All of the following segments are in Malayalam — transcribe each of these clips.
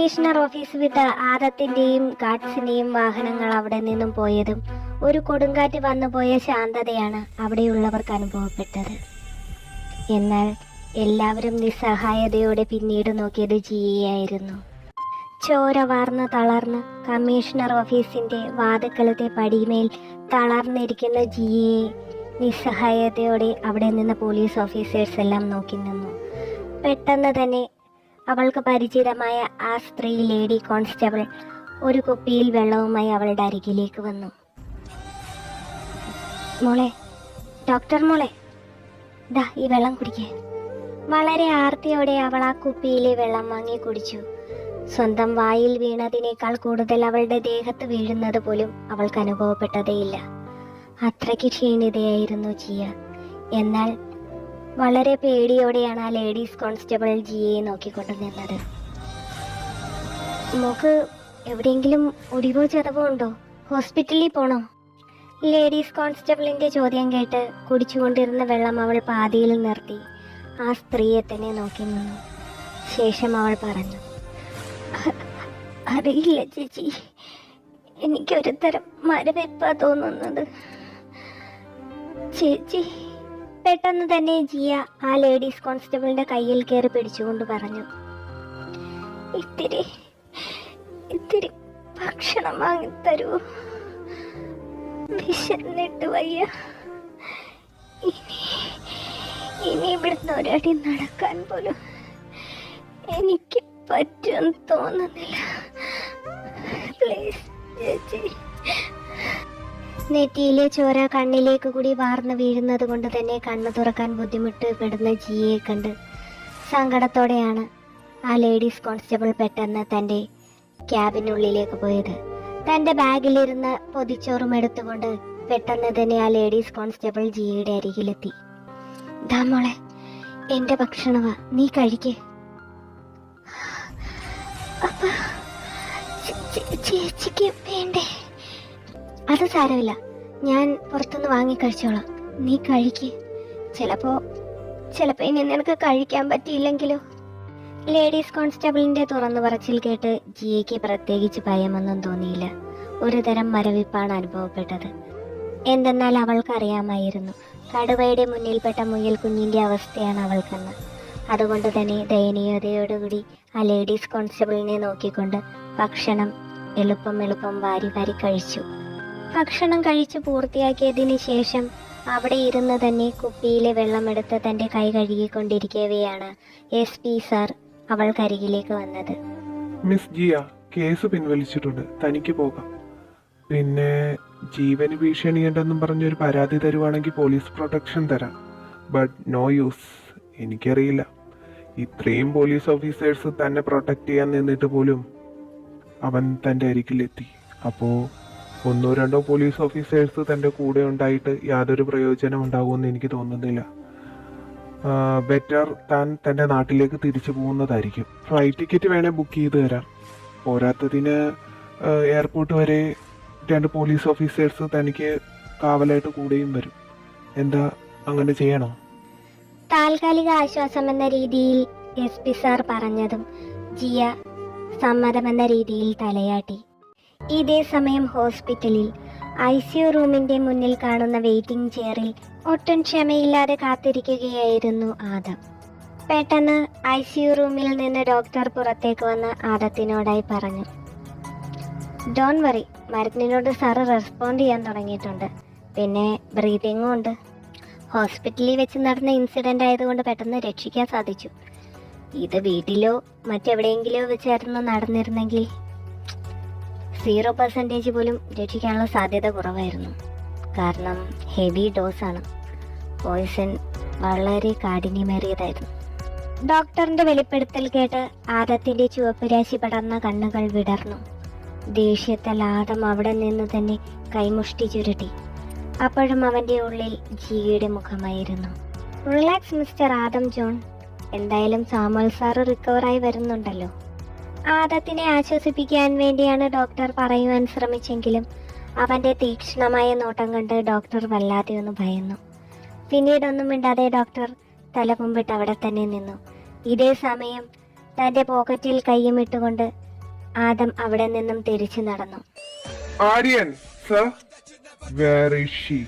കമ്മീഷണർ ഓഫീസ് വിട്ട ആദത്തിന്റെയും ഗാഡ്സിന്റെയും വാഹനങ്ങൾ അവിടെ നിന്നും പോയതും ഒരു കൊടുങ്കാറ്റ് വന്നുപോയ ശാന്തതയാണ് അവിടെയുള്ളവർക്ക് അനുഭവപ്പെട്ടത്. എന്നാൽ എല്ലാവരും നിസ്സഹായതയോടെ പിന്നീട് നോക്കിയത് ജിയെയായിരുന്നു. ചോര വാർന്ന് തളർന്ന് കമ്മീഷണർ ഓഫീസിന്റെ വാതുക്കളത്തെ പടിമേൽ തളർന്നിരിക്കുന്ന ജിയെ നിസ്സഹായതയോടെ അവിടെ നിന്ന് പോലീസ് ഓഫീസേഴ്സ് എല്ലാം നോക്കി നിന്നു. പെട്ടെന്ന് തന്നെ അവൾക്ക് പരിചിതമായ ആ സ്ത്രീ ലേഡി കോൺസ്റ്റബിൾ ഒരു കുപ്പിയിൽ വെള്ളവുമായി അവളുടെ അരികിലേക്ക് വന്നു. മോളെ ഡോക്ടർ മോളെ ദാ ഈ വെള്ളം കുടിക്കേ. വളരെ ആർത്തിയോടെ അവൾ ആ കുപ്പിയിലെ വെള്ളം വാങ്ങി കുടിച്ചു. സ്വന്തം വായിൽ വീണതിനേക്കാൾ കൂടുതൽ അവളുടെ ദേഹത്ത് വീഴുന്നത് പോലും അവൾക്ക് അനുഭവപ്പെട്ടതേയില്ല. അത്രയ്ക്ക് ക്ഷീണിതയായിരുന്നു ജിയ എന്നാൽ വളരെ പേടിയോടെയാണ് ആ ലേഡീസ് കോൺസ്റ്റബിൾ ജിയെ നോക്കിക്കൊണ്ട് നിന്നത് മോക്ക് എവിടെയെങ്കിലും ഒടിവോ ചതവോ ഉണ്ടോ? ഹോസ്പിറ്റലിൽ പോണോ? ലേഡീസ് കോൺസ്റ്റബിളിന്റെ ചോദ്യം കേട്ട് കുടിച്ചുകൊണ്ടിരുന്ന വെള്ളം അവൾ പാതിയിൽ നിർത്തി. ആ സ്ത്രീയെ തന്നെ നോക്കി നിന്നു. ശേഷം അവൾ പറഞ്ഞു "അ- അറിയില്ല ചേച്ചി. എനിക്കൊരു തരം മരവിപ്പാ തോന്നുന്നത്. ചേച്ചി പെട്ടെന്ന് തന്നെ ജിയ ആ ലേഡീസ് കോൺസ്റ്റബിളിന്റെ കയ്യിൽ കയറി പിടിച്ചുകൊണ്ട് പറഞ്ഞു ഇത്തിരി ഇത്തിരി ഭക്ഷണം വാങ്ങിത്തരൂ വിശന്നിട്ട് വയ്യ. ഇനി ഇവിടുന്ന് ഒരടി നടക്കാൻ പോലും എനിക്ക് പറ്റുമെന്ന് തോന്നുന്നില്ല. പ്ലീസ് ചേച്ചി. നെറ്റിയിലെ ചോര കണ്ണിലേക്ക് കൂടി വാർന്നു വീഴുന്നത് കൊണ്ട് തന്നെ കണ്ണു തുറക്കാൻ ബുദ്ധിമുട്ട് പെടുന്ന ജിയെ കണ്ട് സങ്കടത്തോടെയാണ് ആ ലേഡീസ് കോൺസ്റ്റബിൾ പെട്ടെന്ന് തന്റെ ക്യാബിനുള്ളിലേക്ക് പോയത്. തന്റെ ബാഗിലിരുന്ന് പൊതിച്ചോറും എടുത്തുകൊണ്ട് പെട്ടെന്ന് തന്നെ ആ ലേഡീസ് കോൺസ്റ്റബിൾ ജിയുടെ അരികിലെത്തി. ദാമോളെ എന്റെ ഭക്ഷണമാ നീ കഴിക്കേ. ചേച്ചിക്ക് വേണ്ടേ? അത് സാരമില്ല. ഞാൻ പുറത്തുനിന്ന് വാങ്ങി കഴിച്ചോളാം. നീ കഴിക്ക്. ചിലപ്പോ ചിലപ്പോ ഇനി നിനക്ക് കഴിക്കാൻ പറ്റിയില്ലെങ്കിലോ? ലേഡീസ് കോൺസ്റ്റബിളിന്റെ തുറന്നു പറച്ചിൽ കേട്ട് ജിയയ്ക്ക് പ്രത്യേകിച്ച് ഭയമൊന്നും തോന്നിയില്ല. ഒരു തരം മരവിപ്പാണ് അനുഭവപ്പെട്ടത്. എന്തെന്നാൽ അവൾക്കറിയാമായിരുന്നു. കടുവയുടെ മുന്നിൽപ്പെട്ട മുയൽ കുഞ്ഞിന്റെ അവസ്ഥയാണ് അവൾക്കെന്ന്. അതുകൊണ്ട് തന്നെ ദയനീയതയോടുകൂടി ആ ലേഡീസ് കോൺസ്റ്റബിളിനെ നോക്കിക്കൊണ്ട് ഭക്ഷണം എളുപ്പം എളുപ്പം വാരി വാരി കഴിച്ചു. ഭക്ഷണം കഴിച്ച് പൂർത്തിയാക്കിയതിന് ശേഷം അവിടെ ഇരുന്ന് തന്നെ കുപ്പിയിലെ വെള്ളമെടുത്ത് തന്റെ കൈ കഴുകിക്കൊണ്ടിരിക്കവെയാണ് എസ് പി സാർ അവൾക്കരികിലേക്ക് വന്നത്. മിസ് ജിയ കേസ് പിൻവലിച്ചിട്ടുണ്ട്. തനിക്ക് പോകാം. പിന്നെ ജീവന് ഭീഷണിയുണ്ടെന്നും പറഞ്ഞൊരു പരാതി തരുവാണെങ്കിൽ പോലീസ് പ്രൊട്ടക്ഷൻ തരാം. But no use. എനിക്കറിയില്ല. ഇത്രയും പോലീസ് ഓഫീസേഴ്സ് തന്നെ പ്രൊട്ടക്ട് ചെയ്യാൻ നിന്നിട്ട് പോലും അവൻ തന്റെ അരികിലെത്തി. അപ്പോൾ ഒന്നോ രണ്ടോ പോലീസ് ഓഫീസേഴ്സ് തന്റെ കൂടെ ഉണ്ടായിട്ട് യാതൊരു പ്രയോജനം ഉണ്ടാകുമെന്ന് എനിക്ക് തോന്നുന്നില്ല. ബെറ്റർ താൻ തന്റെ നാട്ടിലേക്ക് തിരിച്ചു പോകുന്നതായിരിക്കും. ഫ്ലൈറ്റ് ടിക്കറ്റ് വേണേൽ ബുക്ക് ചെയ്ത് തരാം. പോരാത്തതിന് എയർപോർട്ട് വരെ രണ്ട് പോലീസ് ഓഫീസേഴ്സ് തനിക്ക് കാവലായിട്ട് കൂടെയും വരും. എന്താ അങ്ങനെ ചെയ്യണോ? താൽക്കാലിക ആശ്വാസം എന്ന രീതിയിൽ എസ് പി സാർ പറഞ്ഞതും ജിയ സമ്മതമെന്ന രീതിയിൽ തലയാട്ടി. ഇതേ സമയം ഹോസ്പിറ്റലിൽ ഐ സി റൂമിന്റെ മുന്നിൽ കാണുന്ന വെയിറ്റിംഗ് ചെയറിൽ ഒട്ടും ക്ഷമയില്ലാതെ കാത്തിരിക്കുകയായിരുന്നു ആദം. പെട്ടെന്ന് ഐ സി യു റൂമിൽ നിന്ന് ഡോക്ടർ പുറത്തേക്ക് വന്ന് ആദത്തിനോടായി പറഞ്ഞു. ഡോൺ വറി മരുന്നിനോട് സാറ് റെസ്പോണ്ട് ചെയ്യാൻ തുടങ്ങിയിട്ടുണ്ട്. പിന്നെ ബ്രീതിങ്ങും ഉണ്ട്. ഹോസ്പിറ്റലിൽ വെച്ച് നടന്ന ഇൻസിഡന്റ് ആയതുകൊണ്ട് പെട്ടെന്ന് രക്ഷിക്കാൻ സാധിച്ചു. ഇത് വീട്ടിലോ മറ്റെവിടെയെങ്കിലോ വെച്ചായിരുന്നു നടന്നിരുന്നെങ്കിൽ സീറോ പെർസെന്റേജ് പോലും രക്ഷിക്കാനുള്ള സാധ്യത കുറവായിരുന്നു. കാരണം ഹെവി ഡോസാണ്. പോയിസൺ വളരെ കാഠിന്യമേറിയതായിരുന്നു. ഡോക്ടറിന്റെ വെളിപ്പെടുത്തൽ കേട്ട് ആദത്തിന്റെ ചുവപ്പ് രാശി പടർന്ന കണ്ണുകൾ വിടർന്നു. ദേഷ്യത്തിൽ ആദം അവിടെ നിന്ന് തന്നെ കൈമുഷ്ടി ചുരുട്ടി. അപ്പോഴും അവന്റെ ഉള്ളിൽ ജിയുടെ മുഖമായിരുന്നു. റിലാക്സ് മിസ്റ്റർ ആദം ജോൺ എന്തായാലും സാമുൽ സാറ് റിക്കവറായി വരുന്നുണ്ടല്ലോ. ആദത്തിനെ ആശ്വസിപ്പിക്കാൻ വേണ്ടിയാണ് ഡോക്ടർ പറയുവാൻ ശ്രമിച്ചെങ്കിലും അവന്റെ തീക്ഷ്ണമായ നോട്ടം കണ്ട് ഡോക്ടർ വല്ലാതെ ഒന്ന് ഭയന്നു. പിന്നീടൊന്നും മിണ്ടാതെ ഡോക്ടർ തല കുമ്പിട്ട് അവിടെ തന്നെ നിന്നു. ഇതേ സമയം തന്റെ പോക്കറ്റിൽ കയ്യും ഇട്ടുകൊണ്ട് ആദം അവിടെ നിന്നും തിരിച്ചു നടന്നു. Aryan sir. Where is she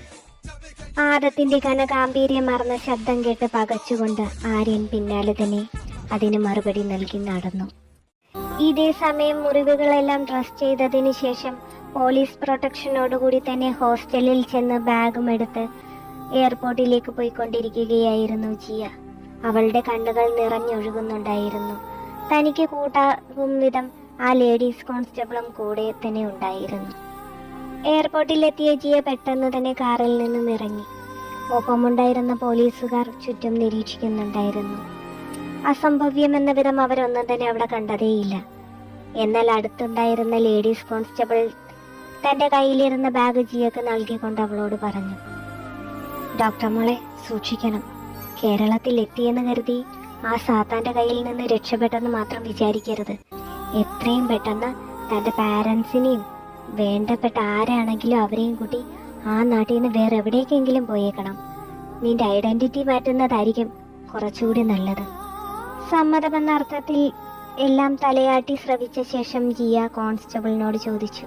ആദത്തിന്റെ ഘനഗാംഭീര്യമാർന്ന ശബ്ദം കേട്ട് പകച്ചുകൊണ്ട് ആര്യൻ പിന്നാലെ തന്നെ അതിന് മറുപടി നൽകി നടന്നു. ഇതേ സമയം മുറിവുകളെല്ലാം ഡ്രസ് ചെയ്തതിന് ശേഷം പോലീസ് പ്രൊട്ടക്ഷനോടുകൂടി തന്നെ ഹോസ്റ്റലിൽ ചെന്ന് ബാഗും എടുത്ത് എയർപോർട്ടിലേക്ക് പോയിക്കൊണ്ടിരിക്കുകയായിരുന്നു ജിയ. അവളുടെ കണ്ണുകൾ നിറഞ്ഞൊഴുകുന്നുണ്ടായിരുന്നു. തനിക്ക് കൂട്ടാകും വിധം ആ ലേഡീസ് കോൺസ്റ്റബിളും കൂടെ തന്നെ ഉണ്ടായിരുന്നു. എയർപോർട്ടിലെത്തിയ ജിയ പെട്ടെന്ന് തന്നെ കാറിൽ നിന്നും ഇറങ്ങി. ഒപ്പമുണ്ടായിരുന്ന പോലീസുകാർ ചുറ്റും നിരീക്ഷിക്കുന്നുണ്ടായിരുന്നു. അസംഭവ്യമെന്ന വിധം അവരൊന്നും തന്നെ അവിടെ കണ്ടതേയില്ല. എന്നാൽ അടുത്തുണ്ടായിരുന്ന ലേഡീസ് കോൺസ്റ്റബിൾ തന്റെ കയ്യിലിരുന്ന ബാഗ് ജിയക്ക് നൽകിക്കൊണ്ട് അവളോട് പറഞ്ഞു ഡോക്ടർ മോളെ സൂക്ഷിക്കണം. കേരളത്തിൽ എത്തിയെന്ന് കരുതി ആ സാത്താന്റെ കയ്യിൽ നിന്ന് രക്ഷപ്പെട്ടെന്ന് മാത്രം വിചാരിക്കരുത്. എത്രയും പെട്ടെന്ന് തന്റെ പാരൻസിനെയും വേണ്ടപ്പെട്ട ആരാണെങ്കിലും അവരെയും കൂട്ടി ആ നാട്ടിൽ നിന്ന് വേറെ എവിടേക്കെങ്കിലും പോയേക്കണം. നിന്റെ ഐഡന്റിറ്റി മാറ്റുന്നതായിരിക്കും കുറച്ചുകൂടി നല്ലത്. സമ്മതമെന്ന അർത്ഥത്തിൽ എല്ലാം തലയാട്ടി ശ്രവിച്ച ശേഷം ജിയ കോൺസ്റ്റബിളിനോട് ചോദിച്ചു.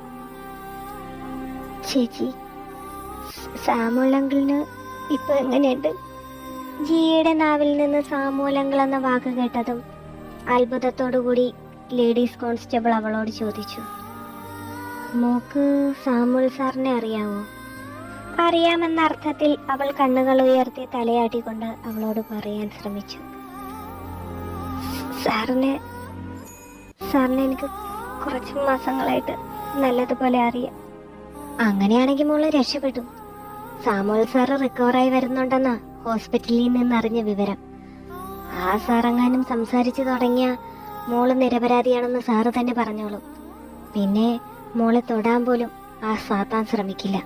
ചേച്ചി സാമൂലങ്കിളിന് ഇപ്പൊ എങ്ങനെയുണ്ട്? ജിയയുടെ നാവിൽ നിന്ന് സാമൂലങ്കൾ എന്ന വാക്ക് കേട്ടതും അത്ഭുതത്തോടുകൂടി ലേഡീസ് കോൺസ്റ്റബിൾ അവളോട് ചോദിച്ചു. മോക്ക് സാമൂൽ സാറിനെ അറിയാമോ അറിയാമെന്ന അർത്ഥത്തിൽ അവൾ കണ്ണുകൾ ഉയർത്തി തലയാട്ടിക്കൊണ്ട് അവളോട് പറയാൻ ശ്രമിച്ചു. സാറിനെ സാറിനെ എനിക്ക് കുറച്ച് മാസങ്ങളായിട്ട് നല്ലതുപോലെ അറിയാം. അങ്ങനെയാണെങ്കിൽ മോൾ രക്ഷപ്പെട്ടു. സാമോൽ സാറ് റിക്കവറായി വരുന്നുണ്ടെന്നാ ഹോസ്പിറ്റലിൽ നിന്ന് അറിഞ്ഞ വിവരം. ആ സാറെങ്ങാനും സംസാരിച്ചു തുടങ്ങിയ മോൾ നിരപരാധിയാണെന്ന് സാറ് തന്നെ പറഞ്ഞോളൂ. പിന്നെ മോളെ തൊടാൻ പോലും ആ സാത്താൻ ശ്രമിക്കില്ല.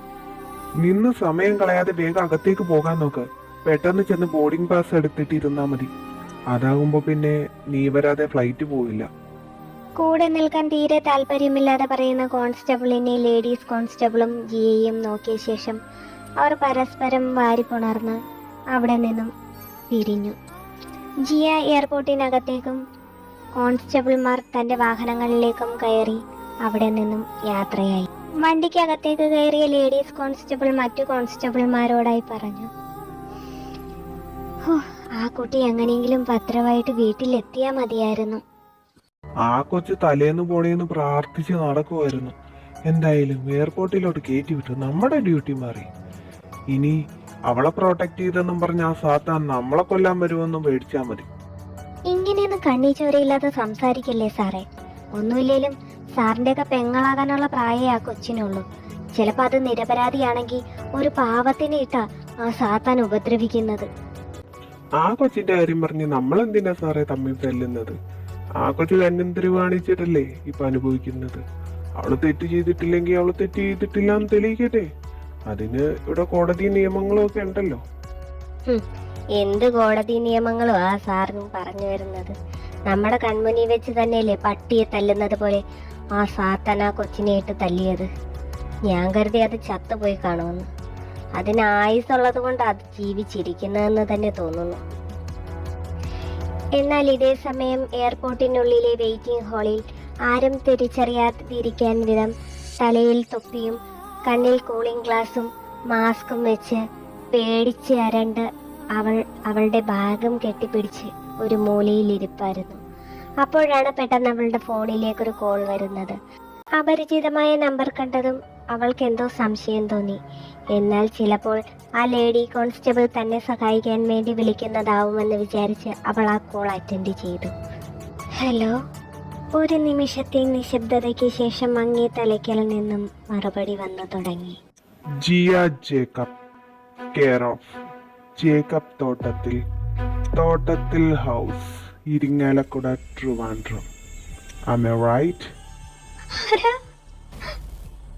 നിന്ന് സമയം കളയാതെ വേഗം അകത്തേക്ക് പോകാൻ നോക്ക്. പെട്ടെന്ന് ചെന്ന് ബോർഡിംഗ് പാസ് എടുത്തിട്ട് ഇരുന്നാ മതി. അതാകുമ്പോ പിന്നെ നീ വരാതെ ഫ്ലൈറ്റ് പോവില്ല. കൂടെ നിൽക്കാൻ തീരെ താല്പര്യമില്ലാതെ പറയുന്ന കോൺസ്റ്റബിളിനെ ലേഡീസ് കോൺസ്റ്റബിളും ജിയെയും നോക്കിയ ശേഷം അവർ പരസ്പരം വാരിപ്പുണർന്ന് അവിടെ നിന്നും പിരിഞ്ഞു. ജിയ എയർപോർട്ടിനകത്തേക്കും കോൺസ്റ്റബിൾമാർ തന്റെ വാഹനങ്ങളിലേക്കും കയറി അവിടെ നിന്നും യാത്രയായി. വണ്ടിക്കകത്തേക്ക് കയറിയ ലേഡീസ് കോൺസ്റ്റബിൾ മറ്റു കോൺസ്റ്റബിൾമാരോടായി പറഞ്ഞു "ഹോ, ആ കുട്ടി എങ്ങനെയെങ്കിലും ഭദ്രമായിട്ട് വീട്ടിലെത്തിയാ മതിയായിരുന്നു. ആ കൊച്ചു തലേന്ന് പോണേന്ന് പ്രാർത്ഥിച്ച് നടക്കുമായിരുന്നു എന്തായാലും എയർപോർട്ടിലോട്ട് കയറ്റി വിട്ടു. നമ്മുടെ ഡ്യൂട്ടി മാറി. ഇനി അവളെ പ്രൊട്ടക്ട് ചെയ്തെന്നും പറഞ്ഞ ആ സാത്താൻ നമ്മളെ കൊല്ലാൻ വരുമെന്നും പേടിച്ചാ മതി. ഇങ്ങനെയൊന്നും കണ്ണീ ചോരയില്ലാതെ സംസാരിക്കല്ലേ സാറേ? ഒന്നുമില്ലേലും സാറിന്റെയൊക്കെ പെങ്ങളാകാനുള്ള പ്രായേ ആ കൊച്ചിനുള്ളൂ. ചിലപ്പോ അത് നിരപരാധിയാണെങ്കിൽ ഒരു പാവത്തിനെ ഇട്ടാ ആ സാത്താൻ ഉപദ്രവിക്കുന്നത്. ആ കൊച്ചിന്റെ കാര്യം പറഞ്ഞ് നമ്മൾ എന്തിനാ സാറേ തമ്മിൽ തെല്ലുന്നത്? ആ കൊച്ചു കന്നന്തരി കാണിച്ചിട്ടല്ലേ ഇപ്പൊ അനുഭവിക്കുന്നത്? അവൾ തെറ്റ് ചെയ്തിട്ടില്ലെങ്കിൽ അവൾ തെറ്റ് ചെയ്തിട്ടില്ല എന്ന് തെളിയിക്കട്ടെ? അതിന് ഇവിടെ കോടതി നിയമങ്ങളും ഒക്കെ ഉണ്ടല്ലോ. എന്ത് കോടതി നിയമങ്ങളും ആ സാറിനും പറഞ്ഞു വരുന്നത്? നമ്മുടെ കൺമുനി വെച്ച് തന്നെയല്ലേ പട്ടിയെ തല്ലുന്നത് പോലെ ആ സാത്താൻ ആ കൊച്ചിനെ ഇട്ട് തല്ലിയത്? ഞാൻ കരുതി അത് ചത്തുപോയി കാണുമെന്ന്. അതിന് ആയുസുള്ളത് കൊണ്ട് അത് ജീവിച്ചിരിക്കുന്നതെന്ന് തന്നെ തോന്നുന്നു. എന്നാൽ ഇതേ സമയം എയർപോർട്ടിനുള്ളിലെ വെയിറ്റിംഗ് ഹാളിൽ ആരും തിരിച്ചറിയാതിരിക്കാൻ വിധം തലയിൽ തൊപ്പിയും കണ്ണിൽ കൂളിംഗ് ഗ്ലാസും മാസ്കും വെച്ച് പേടിച്ച് അരണ്ട് അവൾ അവളുടെ ഭാഗം കെട്ടിപ്പിടിച്ച് ഒരു മൂലയിൽ ഇരിപ്പായിരുന്നു അപ്പോഴാണ് പെട്ടെന്ന് അവളുടെ ഫോണിലേക്കൊരു കോൾ വരുന്നത്. അപരിചിതമായ നമ്പർ കണ്ടതും അവൾക്ക് എന്തോ സംശയം തോന്നി. എന്നാൽ ചിലപ്പോൾ ആ ലേഡി കോൺസ്റ്റബിൾ തന്നെ സഹായിക്കാൻ വേണ്ടി വിളിക്കുന്നതാവുമെന്ന് വിചാരിച്ച് അവൾ ആ കോൾ അറ്റൻഡ് ചെയ്തു. ഹലോ? ഒരു നിമിഷത്തെ നിശബ്ദതയ്ക്ക് ശേഷം അങ്ങേ തലയ്ക്കൽ നിന്നും മറുപടി വന്നു തുടങ്ങി. Jiya Jacob care of Jacob Thottathil Thottathil house Irinjalakuda Trivandrum. Am a right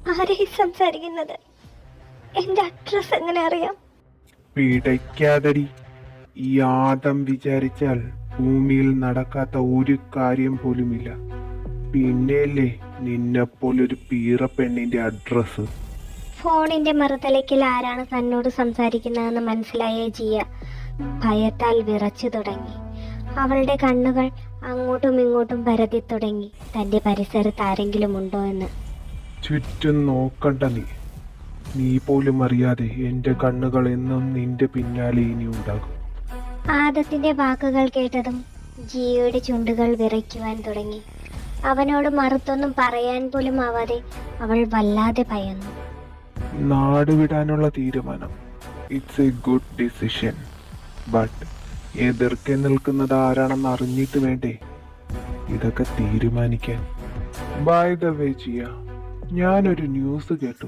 ആരായി സംസാരിക്കുന്നത്? എന്റെ അഡ്രസ് എങ്ങനെ അറിയാം? പിടയ്ക്കാതടി. ഈ ആദം വിചാരിച്ചാൽ ഭൂമിയിൽ നടക്കാത്ത ഒരു കാര്യം പോലുമില്ല. പിന്നെയല്ലേ നിന്നെപ്പോലൊരു പീറ പെണ്ണിന്റെ അഡ്രസ് ഫോണിന്റെ മറുതലയ്ക്കിൽ ആരാണ് തന്നോട് സംസാരിക്കുന്നതെന്ന് മനസ്സിലായ ജിയ ഭയത്താൽ വിറച്ചു തുടങ്ങി. അവളുടെ കണ്ണുകൾ അങ്ങോട്ടും ഇങ്ങോട്ടും പരതി തുടങ്ങി. തന്റെ പരിസരത്ത് ആരെങ്കിലും ഉണ്ടോ എന്ന്. ചുറ്റും നോക്കണ്ട നീ. നീ പോലും അറിയാതെ എന്റെ കണ്ണുകൾ എന്നും നിന്റെ പിന്നാലെ ഇനി ഉണ്ടാകും. ആദത്തിന്റെ വാക്കുകൾ കേട്ടതും ജിയോയുടെ ചുണ്ടുകൾ വിറയ്ക്കുവാൻ തുടങ്ങി. അവനോട് മറുത്തൊന്നും പറയാൻ പോലും ആവാതെ അവൾ വല്ലാതെ ഭയന്നു. നാട് വിടാനുള്ള തീരുമാനം. It's a good decision but എതിർക്കെ നിൽക്കുന്നത് ആരാണെന്ന് അറിഞ്ഞിട്ട് വേണ്ടേ? ഇതൊക്കെ തീരുമാനിക്കാൻ. ബൈ ദ വേ ജിയ ഞാനൊരു ന്യൂസ് കേട്ടു.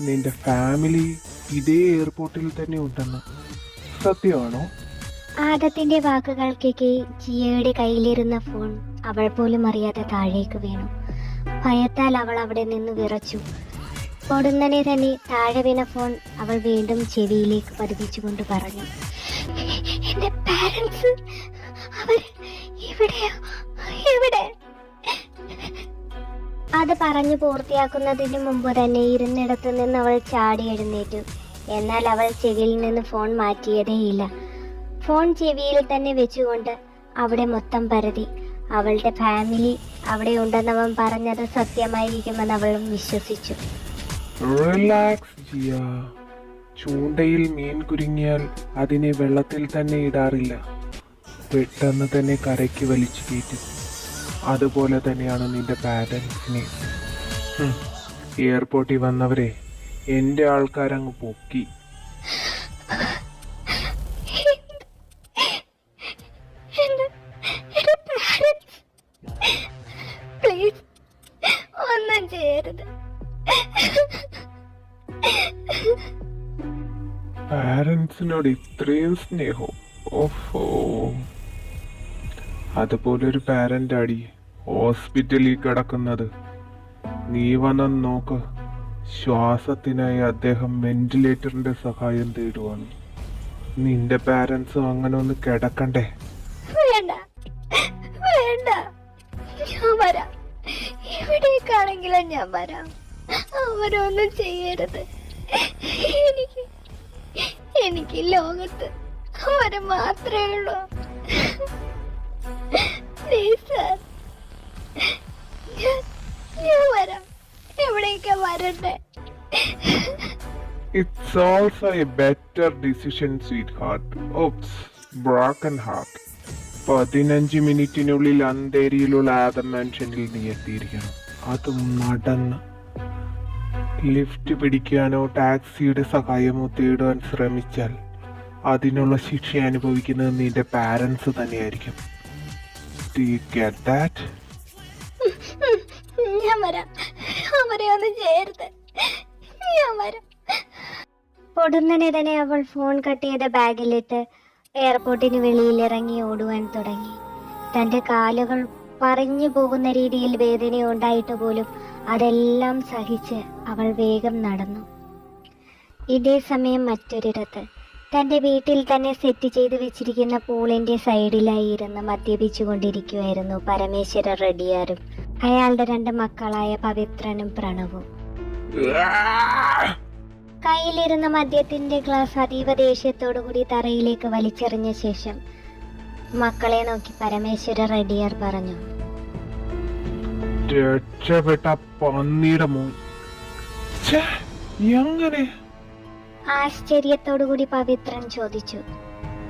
നിന്റെ ഫാമിലി ഇതേ എയർപോർട്ടിൽ തന്നെ ഉണ്ടെന്ന്. സത്യമാണോ? ആദത്തിന്റെ വാക്കുകൾ കേൾക്കെ ജിയയുടെ കയ്യിലിരുന്ന ഫോൺ അവൾ പോലും അറിയാതെ താഴേക്ക് വീണു. ഭയത്താൽ അവൾ അവിടെ നിന്ന് വിറച്ചു. പൊടുന്നനെ തന്നെ താഴെ വീണ ഫോൺ അവൾ വീണ്ടും ചെവിയിലേക്ക് പതിപ്പിച്ചുകൊണ്ട് പറഞ്ഞു. എന്റെ പാരൻസ് അവർ എവിടെയാ അത് പറഞ്ഞു പൂർത്തിയാക്കുന്നതിന് മുമ്പ് തന്നെ ഇരുന്നിടത്ത് നിന്ന് അവൾ ചാടി എഴുന്നേറ്റു. എന്നാൽ അവൾ ചെവിയിൽ നിന്ന് ഫോൺ മാറ്റിയതേയില്ല ഫോൺ ചെവിയിൽ തന്നെ വെച്ചുകൊണ്ട് അവിടെ മൊത്തം പരതി. അവളുടെ ഫാമിലി അവിടെ ഉണ്ടെന്നവൻ പറഞ്ഞത് സത്യമായിരിക്കുമെന്ന് അവളും വിശ്വസിച്ചു. റിലാക്സ് ജിയ. ചൂണ്ടയിൽ മീൻ കുരുങ്ങിയാൽ അതിനെ വെള്ളത്തിൽ തന്നെ ഇടാറില്ല. പെട്ടെന്ന് തന്നെ കരയ്ക്ക് വലിച്ചു കയറ്റും. അതുപോലെ തന്നെയാണ് നിന്റെ പാരൻസിനെ എയർപോർട്ടിൽ വന്നവരെ എന്റെ ആൾക്കാരങ്ങ് പൊക്കി. പ്ലീസ് ഒന്നും ചെയ്യരുത്. പാരൻസിനോട് ഇത്രയും സ്നേഹം. ഓഹോ. അതുപോലൊരു അടി ഹോസ്പിറ്റലിൽ കിടക്കുന്നത്. നീ വന്ന നോക്ക്. ശ്വാസത്തിനായി അദ്ദേഹം വെന്റിലേറ്ററിന്റെ സഹായം തേടുവാണ്. നിന്റെ പാരൻസും അങ്ങനെ ഒന്ന് കിടക്കണ്ടേ? വേണ്ട. വേണ്ട. ഞാൻ വരാം. എവിടേക്കാണെങ്കിലും ഞാൻ വരാം. അവരൊന്നും ചെയ്യരുത്. എനിക്ക് എനിക്ക് ലോകത്ത് അവർ മാത്രമേ ഉള്ളൂ. It's also a better decision, sweetheart. Oops, broken heart. പതിനഞ്ച് മിനിറ്റിനുള്ളിൽ അന്തേരിയിലുള്ള ആദം മാൻഷനിൽ നീ എത്തിയിരിക്കണം. അതും നടന്ന് ലിഫ്റ്റ് പിടിക്കാനോ ടാക്സിയുടെ സഹായമോ തേടുവാൻ ശ്രമിച്ചാൽ അതിനുള്ള ശിക്ഷ അനുഭവിക്കുന്നത് നിന്റെ പാരൻസ് തന്നെയായിരിക്കും. Do you get that? ഞാൻ വരാം. അവരെ ഒന്നും ഞാൻ വരാം. തന്നെ അവൾ ഫോൺ കട്ട് ചെയ്ത ബാഗിലിട്ട് എയർപോർട്ടിന് വെളിയിൽ ഇറങ്ങി ഓടുവാൻ തുടങ്ങി. തന്റെ കാലുകൾ പറഞ്ഞു പോകുന്ന രീതിയിൽ വേദന ഉണ്ടായിട്ട് പോലും അതെല്ലാം സഹിച്ച് അവൾ വേഗം നടന്നു. ഇതേ സമയം മറ്റൊരിടത്ത് തന്റെ വീട്ടിൽ തന്നെ സെറ്റ് ചെയ്ത് വെച്ചിരിക്കുന്ന പൂളിന്റെ സൈഡിലായി ഇരുന്ന് മദ്യപിച്ചു കൊണ്ടിരിക്കുമായിരുന്നു പരമേശ്വര റെഡിയാരും. അയാളുടെ രണ്ട് മക്കളായ പവിത്രനും പ്രണവും. കയ്യിലിരുന്ന മദ്യത്തിന്റെ ഗ്ലാസ് അതീവ ദേഷ്യത്തോടു കൂടി തറയിലേക്ക് വലിച്ചെറിഞ്ഞ ശേഷം മക്കളെ നോക്കി പരമേശ്വര റെഡിയാർ പറഞ്ഞു രക്ഷപ്പെട്ട പന്നിയുടെ മോൻ. എങ്ങനെ? ആശ്ചര്യത്തോടു കൂടി പവിത്രൻ ചോദിച്ചു.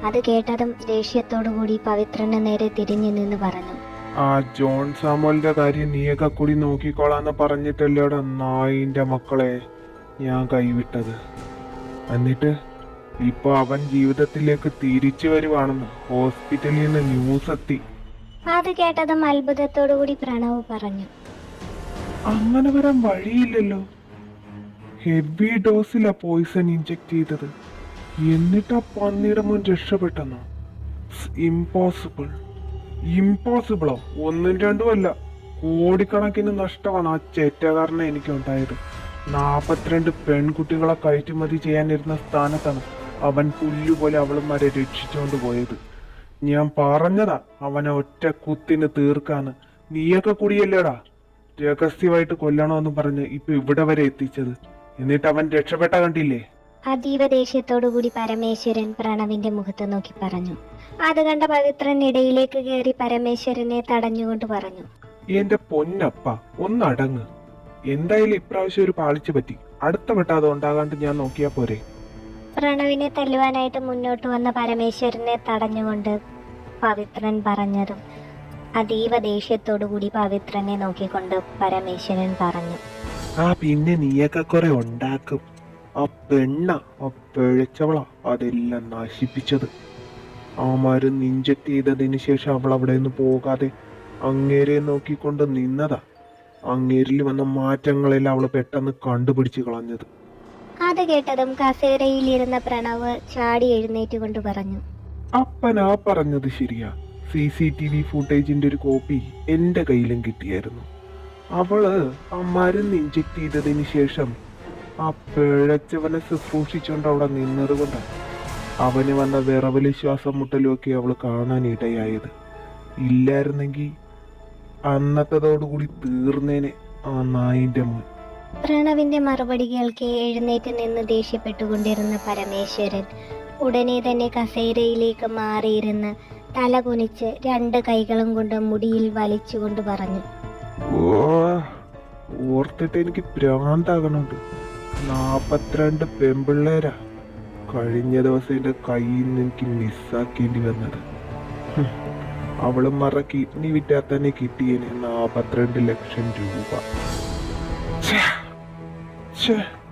അത് കേട്ടതും ദേഷ്യത്തോടുകൂടി പവിത്രന് നേരെ തിരിഞ്ഞു നിന്ന് പറഞ്ഞു. ആ ജോൺ സാമുവലിന്റെ കാര്യം നീയൊക്കെ കൂടി നോക്കിക്കോളാന്ന് പറഞ്ഞിട്ടല്ലേടാ നായിന്റെ മക്കളെ ഞാൻ കൈവിട്ടത്. എന്നിട്ട് ഇപ്പൊ അവൻ ജീവിതത്തിലേക്ക് തിരിച്ചു വരുവാണെന്ന് ഹോസ്പിറ്റലിൽ നിന്ന് ന്യൂസ് എത്തി. അത് കേട്ടതും അത്ഭുതത്തോടുകൂടി പ്രണവ് പറഞ്ഞു. അങ്ങനെ വരാൻ വഴിയില്ലല്ലോ. ഹെവി ഡോസിലാ പോയിസൺ ഇഞ്ചെക്ട് ചെയ്തത്. എന്നിട്ട് ആ പന്നിയുടെ മുൻ രക്ഷപ്പെട്ടെന്നോ? ഇമ്പോസിബിൾ ഇമ്പോസിബിളോ ഒന്നും രണ്ടും അല്ല. കോടിക്കണക്കിന് നഷ്ടമാണ് ആ ചേറ്റകാരനെ എനിക്ക് ഉണ്ടായത് നാപ്പത്തിരണ്ട് പെൺകുട്ടികളെ കയറ്റുമതി ചെയ്യാനിരുന്ന സ്ഥാനത്താണ് അവൻ പുല്ലുപോലെ അവളുമാരെ രക്ഷിച്ചുകൊണ്ട് പോയത്. ഞാൻ പറഞ്ഞതാ അവനെ ഒറ്റ കുത്തിന് തീർക്കാന്ന്. നീയൊക്കെ കൂടിയല്ലേടാ? രഹസ്യമായിട്ട് കൊല്ലണമെന്ന് പറഞ്ഞ് ഇപ്പൊ ഇവിടെ വരെ എത്തിച്ചത്. എന്നിട്ട് അവൻ രക്ഷപ്പെട്ട കണ്ടില്ലേ? അതീവ ദേഷ്യത്തോടുകൂടി പരമേശ്വരൻ പ്രണവിന്റെ മുഖത്ത് നോക്കി പറഞ്ഞു. അത് കണ്ട പവിത്രൻ ഇടയിലേക്ക് കയറി പരമേശ്വരനെ തടഞ്ഞുകൊണ്ട് പറഞ്ഞു. എന്റെ പൊന്നപ്പ ഒന്നടങ്ങ്. എന്തായാലും ഇപ്രാവശ്യം ഒരു പാളിച്ചു പറ്റി. അടുത്ത വട്ടം അത് ഉണ്ടാകാണ്ട് ഞാൻ നോക്കിയാ പോരെ. പ്രണവിനെ തല്ലുവാനായിട്ട് മുന്നോട്ട് വന്ന പരമേശ്വരനെ തടഞ്ഞുകൊണ്ട് പവിത്രൻ പറഞ്ഞതും അതീവ ദേഷ്യത്തോടുകൂടി പവിത്രനെ നോക്കിക്കൊണ്ട് പരമേശ്വരൻ പറഞ്ഞു. ആ പിന്നെ നീയൊക്കെ കുറെ ഉണ്ടാക്കും. ആ പെണ്ണ ആ പിഴച്ചവള അതെല്ലാം നശിപ്പിച്ചത്. ആ മരുന്ന് ഇഞ്ചക്ട് ചെയ്തതിന് ശേഷം അവൾ അവിടെ നിന്ന് പോകാതെ അങ്ങേരെ നോക്കിക്കൊണ്ട് നിന്നതാ. അങ്ങേരിൽ വന്ന മാറ്റങ്ങളെല്ലാം അവൾ പെട്ടെന്ന് കണ്ടുപിടിച്ച് കളഞ്ഞത്. അത് കേട്ടതും കസേരയിലിരുന്ന പ്രണവ് ചാടി എഴുന്നേറ്റുകൊണ്ട് പറഞ്ഞു. അപ്പനാ പറഞ്ഞത് ശരിയാ. സി സി ടി വി ഫുട്ടേജിന്റെ ഒരു കോപ്പി എന്റെ കയ്യിലും കിട്ടിയായിരുന്നു. അവൾ ആ മരുന്ന് ഇഞ്ചക്ട് ചെയ്തതിന് ശേഷം ആ പിഴച്ചവനെ ശുശ്രൂഷിച്ചുകൊണ്ട് അവിടെ നിന്നത് കൊണ്ടാണ് അവന് വന്ന വിറവൽ ശ്വാസം മുട്ടലുമൊക്കെ അവൾ ഇടയായത്. ഇല്ലായിരുന്നെങ്കിൽ അന്നത്തതോടുകൂടി തീർന്നേനെ ആ നായിന്റെ മുൻ. പ്രണവിന്റെ മറുപടി കേൾക്കെ എഴുന്നേറ്റ് നിന്ന് ദേഷ്യപ്പെട്ടുകൊണ്ടിരുന്ന പരമേശ്വരൻ ഉടനെ തന്നെ കസേരയിലേക്ക് മാറിയിരുന്ന് തല കുനിച്ച് രണ്ട് കൈകളും കൊണ്ട് മുടിയിൽ വലിച്ചുകൊണ്ട് പറഞ്ഞു. ഓർത്തിട്ട് എനിക്ക് ഭ്രാന്താകണുണ്ട് നാപ്പത്തിരണ്ട് പെമ്പിള്ളേരാ കഴിഞ്ഞ ദിവസം എന്റെ കയ്യിൽ നിന്ന് എനിക്ക് മിസ്സാക്കേണ്ടി വന്നത് ഹും. അവൾ മറ കിഡ്നി വിറ്റാൽ തന്നെ കിട്ടിയേന് നാപ്പത്തിരണ്ട് ലക്ഷം രൂപ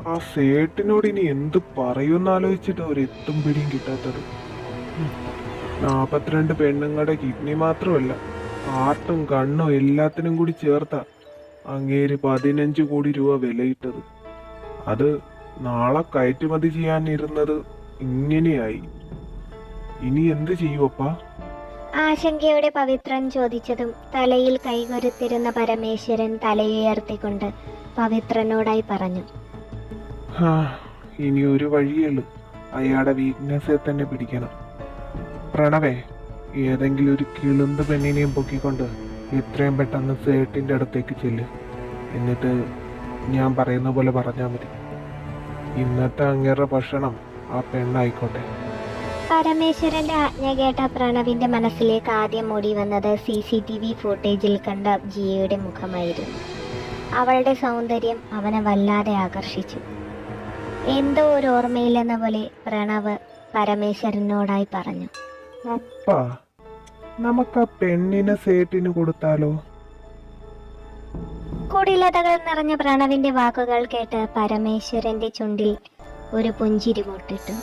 ആ സേട്ടിനോട് ഇനി എന്ത് പറയുമെന്ന് ആലോചിച്ചിട്ട് ഒരു എത്തും പിടിയും കിട്ടാത്തത്. നാപ്പത്തിരണ്ട് പെണ്ണുങ്ങളുടെ കിഡ്നി മാത്രമല്ല ഹാർട്ടും കണ്ണും എല്ലാത്തിനും കൂടി ചേർത്ത അങ്ങേര് പതിനഞ്ച് കോടി രൂപ വിലയിട്ടത്. അത് നാളെ കയറ്റുമതി ചെയ്യാനിരുന്നത് ഇങ്ങനെയായി. ഇനി എന്ത് ചെയ്യുവപ്പാ ആശങ്കയോടെ പവിത്രൻ ചോദിച്ചതും തലയിൽ കൈകൊരുത്തിരുന്ന പരമേശ്വരൻ തലയുയർത്തിക്കൊണ്ട് പവിത്രനോടായി പറഞ്ഞു. ഇനി ഒരു വഴിയുള്ളൂ. അയാളുടെ വീക്ക്നെസ്സെ തന്നെ പിടിക്കണം. പ്രണവേ ഏതെങ്കിലും ഒരു കിളുന്ത് പെണ്ണിനെയും പൊക്കിക്കൊണ്ട് എത്രയും പെട്ടെന്ന് സേട്ടിന്റെ അടുത്തേക്ക് ചെല്ല്. എന്നിട്ട് ഞാൻ പറയുന്ന പോലെ പറഞ്ഞാൽ മതി. ഇന്നത്തെ അങ്ങേറെ ഭക്ഷണം ആ പെണ്ണായിക്കോട്ടെ. പരമേശ്വരന്റെ ആജ്ഞ കേട്ട പ്രണവിന്റെ മനസ്സിലേക്ക് ആദ്യം ഓടി വന്നത് സി സി ടി വി ഫുട്ടേജിൽ കണ്ട ജിയയുടെ മുഖമായിരുന്നു. അവളുടെ സൗന്ദര്യം അവനെ വല്ലാതെ ആകർഷിച്ചു. എന്തോ ഒരു ഓർമ്മയില്ലെന്ന പോലെ പ്രണവ് പരമേശ്വരനോടായി പറഞ്ഞു. അപ്പാ. നമുക്ക് ആ പെണ്ണിനെ സേട്ടിന് കൊടുത്താലോ? കുടിലതകൾ നിറഞ്ഞ പ്രണവിന്റെ വാക്കുകൾ കേട്ട് പരമേശ്വരന്റെ ചുണ്ടിൽ ഒരു പുഞ്ചിരി മുട്ടിട്ടു.